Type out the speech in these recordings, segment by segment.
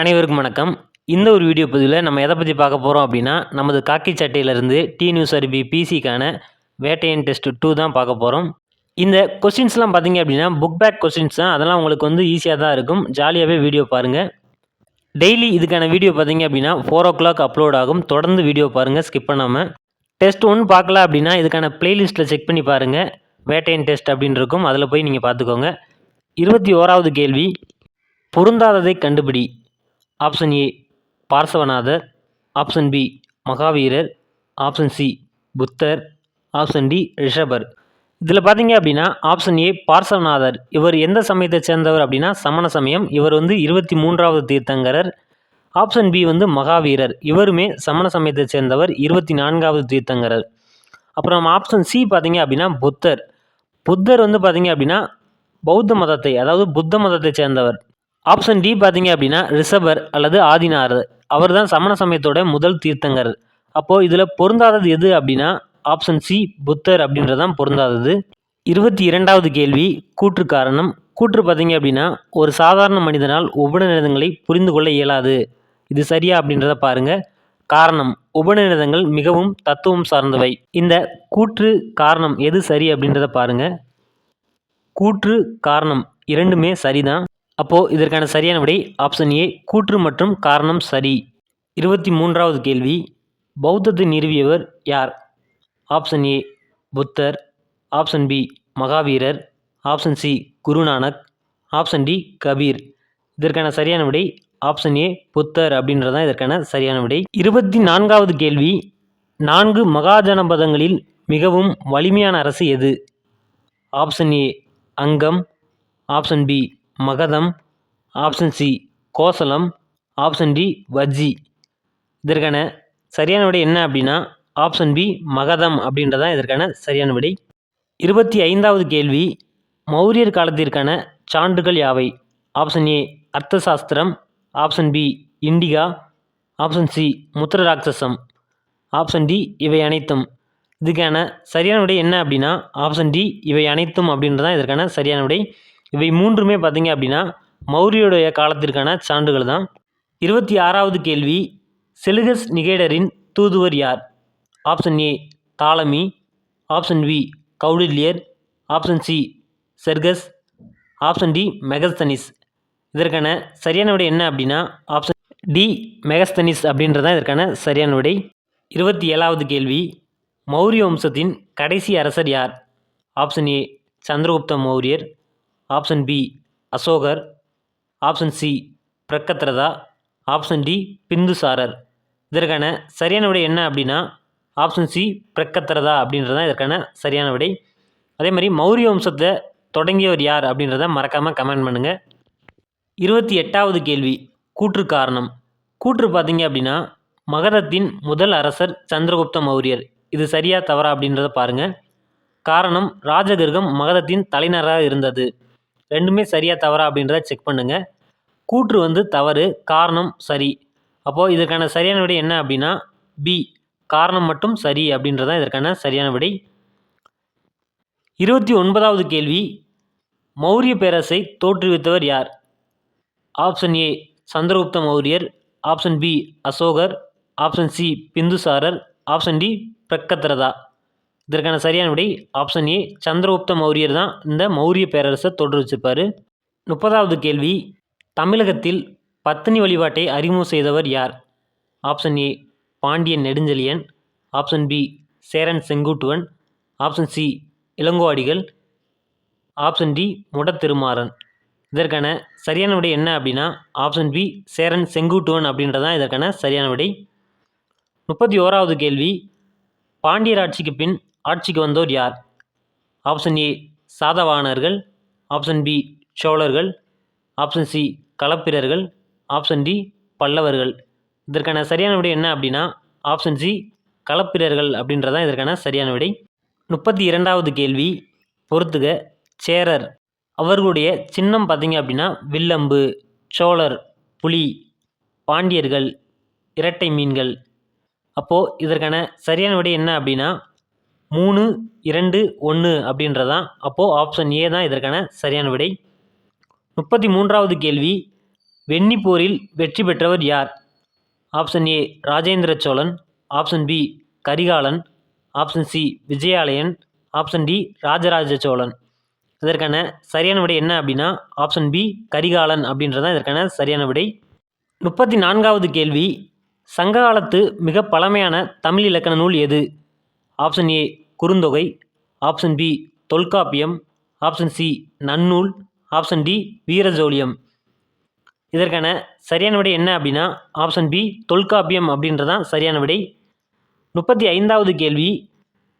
அனைவருக்கும் வணக்கம். இந்த ஒரு வீடியோ பதிவில் நம்ம எதை பற்றி பார்க்க போகிறோம் அப்படின்னா நமது காக்கி சட்டையிலேருந்து டி நியூஸ் அருபி பிசிக்கான வேட்டையன் டெஸ்ட் டூ தான் பார்க்க போகிறோம் இந்த கொஸ்டின்ஸ்லாம் பார்த்தீங்க அப்படின்னா புக் பேக் கொஸ்டின்ஸ் தான். அதெல்லாம் உங்களுக்கு வந்து ஈஸியாக தான் இருக்கும். ஜாலியாகவே வீடியோ பாருங்கள் டெய்லி இதுக்கான வீடியோ பார்த்தீங்க அப்படின்னா ஃபோர் ஓ கிளாக் அப்லோட் ஆகும். தொடர்ந்து வீடியோ பாருங்கள் ஸ்கிப் பண்ணாமல் டெஸ்ட் ஒன்று பார்க்கல அப்படின்னா இதுக்கான பிளேலிஸ்ட்டில் செக் பண்ணி பாருங்கள் வேட்டையன் டெஸ்ட் அப்படின்னு இருக்கும். அதில் போய் நீங்கள் பார்த்துக்கோங்க. இருபத்தி ஓராவது கேள்வி பொருந்தாததை கண்டுபிடி. Option A Parshvanathar option B Mahaveerar. Option C Buddhar. Option D Rishabhar. இதில் பார்த்தீங்க அப்படின்னா ஆப்ஷன் ஏ பார்சவநாதர். இவர் எந்த சமயத்தை சேர்ந்தவர் அப்படின்னா சமண சமயம். இவர் வந்து இருபத்தி மூன்றாவது தீர்த்தங்கரர். ஆப்ஷன் பி வந்து மகாவீரர். இவருமே சமண சமயத்தை சேர்ந்தவர் இருபத்தி நான்காவது தீர்த்தங்கரர். அப்புறம் ஆப்ஷன் சி பார்த்தீங்க அப்படின்னா புத்தர். புத்தர் வந்து பார்த்தீங்க அப்படின்னா பௌத்த மதத்தை அதாவது புத்த மதத்தை சேர்ந்தவர். ஆப்ஷன் டி பார்த்தீங்க அப்படின்னா ரிஷபர் அல்லது ஆதினாரர் அவர் தான் சமண சமயத்தோட முதல் தீர்த்தங்கர். அப்போது இதில் பொருந்தாதது எது அப்படின்னா ஆப்ஷன் சி புத்தர் அப்படின்றது தான் பொருந்தாதது. இருபத்தி இரண்டாவது கேள்வி கூற்று காரணம். கூற்று பார்த்தீங்க அப்படின்னா ஒரு சாதாரண மனிதனால் உபநிடதங்களை புரிந்து கொள்ள இயலாது. இது சரியா அப்படின்றத பாருங்கள் காரணம் உபநிடதங்கள் மிகவும் தத்துவம் சார்ந்தவை. இந்த கூற்று காரணம் எது சரி அப்படின்றத பாருங்கள் கூற்று காரணம் இரண்டுமே சரிதான். அப்போது இதற்கான சரியான விடை ஆப்ஷன் ஏ கூற்று மற்றும் காரணம் சரி. இருபத்தி மூன்றாவது கேள்வி பௌத்தத்தை நிறுவியவர் யார்? Option A Buddhar. Option B Mahaveerar. Option C Guru Nanak. Option D Kabir. இதற்கான சரியான விடை ஆப்ஷன் ஏ புத்தர் அப்படின்றது தான் இதற்கான சரியான விடை. இருபத்தி நான்காவது கேள்வி நான்கு மகாஜனபதங்களில் மிகவும் வலிமையான அரசு எது? Option A Angam. Option B Magadham option C Kosalam option D Vajji. இதற்கான சரியான விடை என்ன அப்படின்னா ஆப்ஷன் பி மகதம் அப்படின்றதான் இதற்கான சரியான விடை. இருபத்தி ஐந்தாவது கேள்வி மௌரியர் காலத்திற்கான சான்றுகள் யாவை? Option A Arthasastram option B Indica option C Mudrarakshasam option D இவை அனைத்தும். இதுக்கான சரியான விடை என்ன அப்படின்னா ஆப்ஷன் டி இவை அனைத்தும் அப்படின்றதான் இதற்கான சரியான விடை. இவை மூன்றுமே பார்த்தீங்க அப்படின்னா மௌரியருடைய காலத்திற்கான சான்றுகள் தான். இருபத்தி ஆறாவது கேள்வி செலுகஸ் நிகேடரின் தூதுவர் யார்? Option A Ptolemy option B Kautilyar. Option C Xerxes. Option D Megasthenes. இதற்கான சரியான விடை என்ன அப்படின்னா ஆப்ஷன் டி மெகஸ்தனிஸ் அப்படின்றதான் இதற்கான சரியான விடை. இருபத்தி ஏழாவது கேள்வி மௌரிய வம்சத்தின் கடைசி அரசர் யார்? Option A Chandragupta Mauryar. Option B Asokar. Option C Brihadratha option D Bindusarar. இதற்கான சரியான விடை என்ன அப்படின்னா ஆப்ஷன் சி பிரக்கத்ரதா அப்படின்றது தான் இதற்கான சரியான விடை. அதே மாதிரி மௌரிய வம்சத்தை தொடங்கியவர் யார் அப்படின்றத மறக்காமல் கமெண்ட் பண்ணுங்கள் இருபத்தி எட்டாவது கேள்வி கூற்று காரணம். கூற்று பார்த்தீங்க அப்படின்னா மகதத்தின் முதல் அரசர் சந்திரகுப்த மௌரியர். இது சரியா தவறா அப்படின்றத பாருங்கள் காரணம் ராஜகிருகம் மகதத்தின் தலைநராக இருந்தது. ரெண்டுமே சரியா தவறா அப்படின்றத செக் பண்ணுங்கள் கூற்று வந்து தவறு காரணம் சரி. அப்போது இதற்கான சரியான விடை என்ன அப்படின்னா பி காரணம் மட்டும் சரி அப்படின்றதான் இதற்கான சரியான விடை. இருபத்தி ஒன்பதாவது கேள்வி மௌரிய பேரரசை தோற்றுவித்தவர் யார்? Option A Chandragupta Mauryar. Option B Asokar. Option C Bindusarar. Option D Brihadratha இதற்கான சரியான விடை ஆப்ஷன் ஏ சந்திரகுப்த மௌரியர் தான் இந்த மௌரிய பேரரசை தோற்றுவிச்சிருப்பார் முப்பதாவது கேள்வி தமிழகத்தில் பத்தினி வழிபாட்டை அறிமுகம் செய்தவர் யார்? Option A Pandiyan Nedunchezhiyan. Option B Cheran Senguttuvan. Option C Ilangovadigal. Option D Mudathirumaran. இதற்கான சரியான விடை என்ன அப்படின்னா ஆப்ஷன் பி சேரன் செங்குட்டுவன் அப்படின்றதான் இதற்கான சரியான விடை. முப்பத்தி ஓராவது கேள்வி பாண்டியர் ஆட்சிக்கு பின் ஆட்சிக்கு வந்தோர் யார்? ஆப்ஷன் ஏ சாதவாணர்கள் ஆப்ஷன் பி சோழர்கள். ஆப்ஷன் சி களப்பிரர்கள் ஆப்ஷன் டி பல்லவர்கள். இதற்கான சரியான விடை என்ன அப்படின்னா ஆப்ஷன் சி களப்பிரர்கள் அப்படின்றதான் இதற்கான சரியான விடை. முப்பத்தி இரண்டாவது கேள்வி பொறுத்துக சேரர். அவர்களுடைய சின்னம் பார்த்தீங்க அப்படின்னா வில்லம்பு சோழர் புலி பாண்டியர்கள் இரட்டை மீன்கள். அப்போது இதற்கான சரியான விடை என்ன அப்படின்னா மூணு இரண்டு ஒன்று அப்படின்றதான். அப்போது ஆப்ஷன் ஏ தான் இதற்கான சரியான விடை. முப்பத்தி மூன்றாவது கேள்வி வெண்ணி போரில் வெற்றி பெற்றவர் யார்? Option A Rajendra Cholan. Option B Karikalan. Option C Vijayalayan. Option D Rajaraja Cholan. இதற்கான சரியான விடை என்ன அப்படின்னா ஆப்ஷன் பி கரிகாலன் அப்படின்றதான் இதற்கான சரியான விடை. முப்பத்தி நான்காவது கேள்வி சங்க காலத்து மிக பழமையான தமிழ் இலக்கண நூல் எது? Option A Kurunthogai option B Tholkappiyam option C Nannool option D Veerasoliyam. இதற்கான சரியான விடை என்ன அப்படின்னா ஆப்ஷன் பி தொல்காப்பியம் அப்படின்றதான் சரியான விடை. முப்பத்தி ஐந்தாவது கேள்வி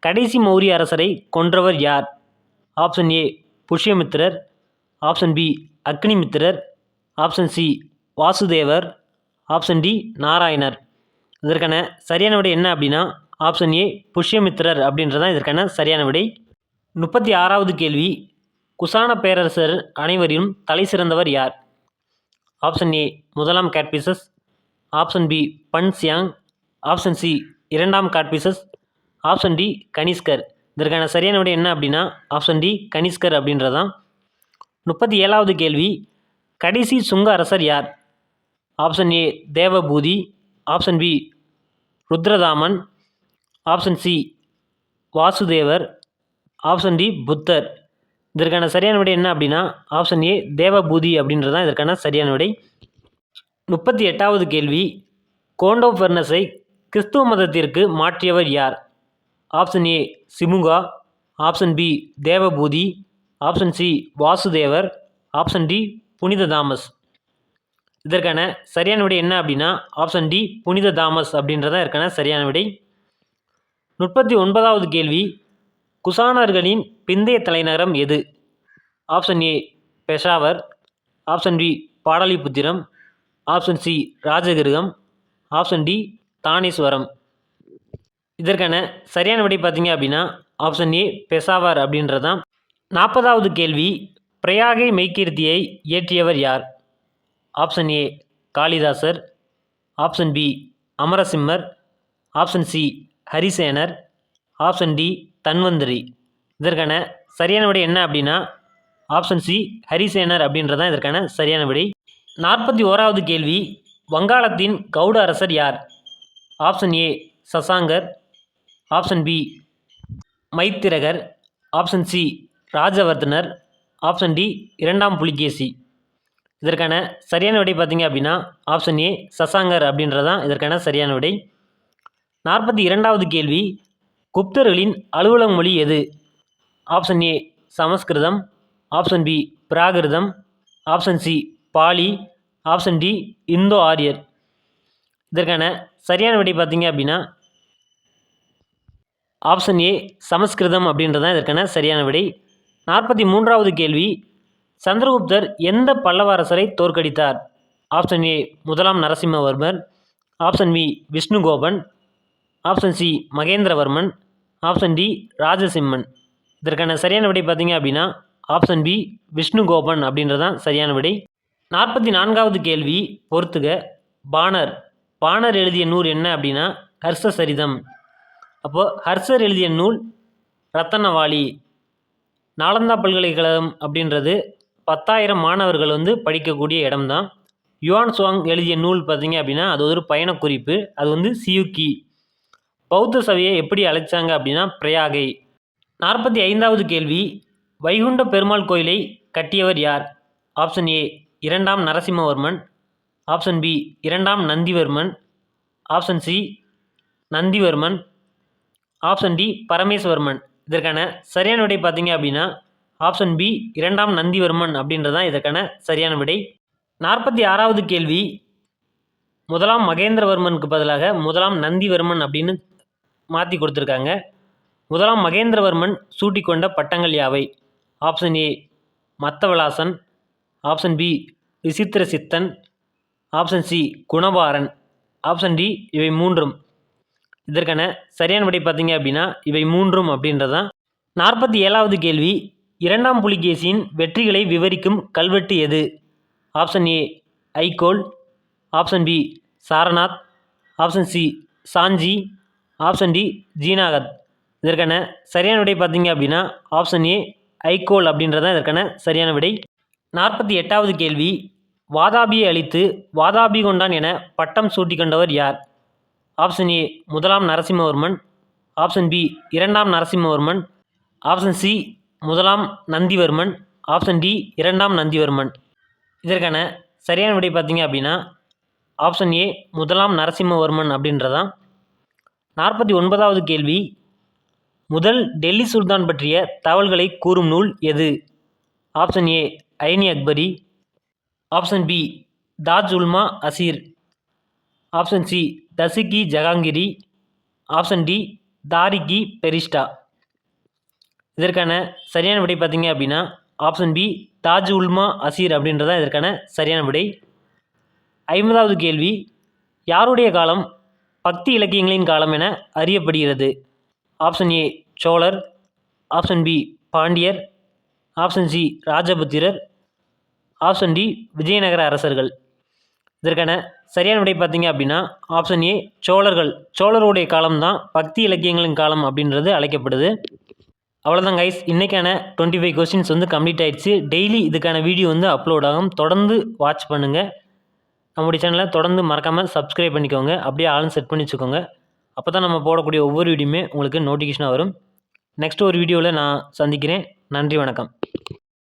கடைசி மௌரிய அரசரை கொன்றவர் யார்? Option A Pushyamitrar option B Agnimitrar option C Vasudevar option D Narayanar. இதற்கான சரியான விடை என்ன அப்படின்னா ஆப்ஷன் ஏ புஷ்யமித்திரர் அப்படின்றதான் இதற்கான சரியான விடை. முப்பத்தி ஆறாவது கேள்வி குசான பேரரசர் அனைவரிலும் தலை சிறந்தவர் யார்? ஆப்ஷன் ஏ முதலாம் Kadphises. Option B Pan Chiang. Option C இரண்டாம் காட்பீசஸ். ஆப்ஷன் டி கனிஷ்கர். இதற்கான சரியான விடை என்ன அப்படின்னா ஆப்ஷன் டி கனிஷ்கர் அப்படின்றதான் முப்பத்தி ஏழாவது கேள்வி கடைசி சுங்க அரசர் யார்? Option A Devabhuti. Option B Rudradaman. Option C Vasudevar. Option D Buddhar. இதற்கான சரியான விடை என்ன அப்படின்னா ஆப்ஷன் ஏ தேவபூதி அப்படின்றது தான் இதற்கான சரியான விடை. முப்பத்தி எட்டாவது கேள்வி கோண்டோ ஃபெர்னஸை கிறிஸ்துவ மதத்திற்கு மாற்றியவர் யார்? Option A Simuka. Option B Devabhuti. Option C Vasudevar. Option D புனித தாமஸ். இதற்கான சரியான விடை என்ன அப்படின்னா ஆப்ஷன் டி புனித தாமஸ் அப்படின்றதான் இதற்கான சரியான விடை. முப்பத்தி ஒன்பதாவது கேள்வி குசானர்களின் பிந்தைய தலைநகரம் எது? Option A Peshawar. Option B Pataliputram. Option C Rajagriham. Option D Thaneswaram. இதற்கான சரியான விடை பார்த்தீங்க அப்படின்னா ஆப்ஷன் ஏ பெசாவர் அப்படின்றதான் நாற்பதாவது கேள்வி பிரயாகை மெய்கீர்த்தியை இயற்றியவர் யார்? Option A Kalidasar. Option B Amarasimmar. Option C Harisenar option D Dhanvantari. இதற்கான சரியான விடை என்ன அப்படின்னா ஆப்ஷன் சி ஹரிசேனர் அப்படின்றதான் இதற்கான சரியான விடை. நாற்பத்தி ஓராவது கேள்வி வங்காளத்தின் கவுட அரசர் யார்? Option A Sasankar. Option B Maitrakar. Option C Rajavardhanar. Option D இரண்டாம் புலிகேசி. இதற்கான சரியான விடை பார்த்தீங்க அப்படின்னா ஆப்ஷன் ஏ சசாங்கர் அப்படின்றதான் இதற்கான சரியான விடை. நாற்பத்தி இரண்டாவது கேள்வி குப்தர்களின் அலுவலக மொழி எது? Option A Samaskritam. Option B Prakritam. Option C Pali. Option D Indo Aryar. இதற்கான சரியான விடை பார்த்தீங்க அப்படின்னா ஆப்ஷன் ஏ சமஸ்கிருதம் அப்படின்றது தான் இதற்கான சரியான விடை நாற்பத்தி மூன்றாவது கேள்வி சந்திரகுப்தர் எந்த பல்லவ அரசரை தோற்கடித்தார்? ஆப்ஷன் ஏ முதலாம் Narasimhavarmar. Option B Vishnugopan. Option C Mahendravarman. Option D Rajasimhan. இதற்கான சரியான விடை பார்த்தீங்க அப்படின்னா ஆப்ஷன் பி விஷ்ணுகோபன் அப்படின்றதான் சரியான விடை. நாற்பத்தி நான்காவது கேள்வி பொறுத்துக. பாணர். பாணர் எழுதிய நூல் என்ன அப்படின்னா ஹர்ஷ சரிதம் அப்போது ஹர்ஷர் எழுதிய நூல் ரத்தனவாளி. நாலந்தா பல்கலைக்கழகம் அப்படின்றது பத்தாயிரம் மாணவர்கள் வந்து படிக்கக்கூடிய இடம்தான். யுவான் சுவாங் எழுதிய நூல் பார்த்தீங்க அப்படின்னா அது ஒரு பயணக்குறிப்பு. அது வந்து சியூக்கி. பௌத்த சபையை எப்படி அழைச்சாங்க அப்படின்னா பிரயாகை. நாற்பத்தி ஐந்தாவது கேள்வி வைகுண்ட பெருமாள் கோயிலை கட்டியவர் யார்? ஆப்ஷன் ஏ இரண்டாம் நரசிம்மவர்மன். ஆப்ஷன் பி இரண்டாம் Nandivarman. Option C Nandivarman. Option D Parameswarman. இதற்கான சரியான விடை பார்த்தீங்க அப்படின்னா ஆப்ஷன் பி இரண்டாம் நந்திவர்மன் அப்படின்றதான் இதற்கான சரியான விடை. நாற்பத்தி ஆறாவது கேள்வி முதலாம் மகேந்திரவர்மனுக்கு பதிலாக முதலாம் நந்திவர்மன் அப்படின்னு மாற்றி கொடுத்துருக்காங்க. முதலாம் மகேந்திரவர்மன் சூட்டிக்கொண்ட பட்டங்கள் யாவை? Option A Mattavilasan. Option B Vichitra Chittan option C Gunabharan option D இவை மூன்றும். இதற்கான சரியான விடை பார்த்தீங்க அப்படின்னா இவை மூன்றும் அப்படின்றதான் நாற்பத்தி ஏழாவது கேள்வி இரண்டாம் புலிகேசியின் வெற்றிகளை விவரிக்கும் கல்வெட்டு எது? Option A Aihole. Option B Sarnath. Option C Sanchi. Option D Junagadh. இதற்கான சரியான விடை பார்த்தீங்க அப்படின்னா ஆப்ஷன் ஏ ஐகோல் அப்படின்றதான் இதற்கான சரியான விடை. நாற்பத்தி எட்டாவது கேள்வி வாதாபியை அழித்து வாதாபி கொண்டான் என பட்டம் சூட்டிக்கொண்டவர் யார்? ஆப்ஷன் ஏ முதலாம் நரசிம்மவர்மன். ஆப்ஷன் பி இரண்டாம் நரசிம்மவர்மன். ஆப்ஷன் சி முதலாம் நந்திவர்மன். ஆப்ஷன் டி இரண்டாம் நந்திவர்மன். இதற்கான சரியான விடை பார்த்தீங்க அப்படின்னா ஆப்ஷன் ஏ முதலாம் நரசிம்மவர்மன் அப்படின்றதான் நாற்பத்தி ஒன்பதாவது கேள்வி. முதல் டெல்லி சுல்தான் பற்றிய தகவல்களை கூறும் நூல் எது? Option A Aini Akbari. Option B Taj Ulma Asir. Option C Tazki Jahangiri. Option D Tariki Ferishta இதற்கான சரியான விடை பார்த்தீங்க அப்படின்னா ஆப்ஷன் பி தாஜ் உல்மா அசீர் அப்படின்றதான் இதற்கான சரியான விடை. ஐம்பதாவது கேள்வி யாருடைய காலம் பக்தி இலக்கியங்களின் காலம் என அறியப்படுகிறது. Option A Cholar. Option B Pandiyar. Option C Rajaputhirar. Option D Vijayanagara அரசர்கள். இதற்கான சரியான விடை பார்த்தீங்க அப்படின்னா ஆப்ஷன் ஏ சோழர்கள். சோழருடைய காலம்தான் பக்தி இலக்கியங்களின் காலம் அப்படின்றது அழைக்கப்படுது. அவ்வளோதான் கைஸ் இன்றைக்கான டுவெண்ட்டி ஃபைவ் கொஸ்டின்ஸ் வந்து கம்ப்ளீட் ஆகிடுச்சு டெய்லி இதுக்கான வீடியோ வந்து அப்லோட் ஆகும். தொடர்ந்து வாட்ச் பண்ணுங்கள் நம்முடைய சேனலை தொடர்ந்து மறக்காமல் சப்ஸ்கிரைப் பண்ணிக்கோங்க. அப்படியே ஆளும் செட் பண்ணி வச்சுக்கோங்க. அப்போ தான் நம்ம போடக்கூடிய ஒவ்வொரு வீடியோமே உங்களுக்கு நோட்டிஃபிகேஷனாக வரும். நெக்ஸ்ட் ஒரு வீடியோவில் நான் சந்திக்கிறேன். நன்றி வணக்கம்.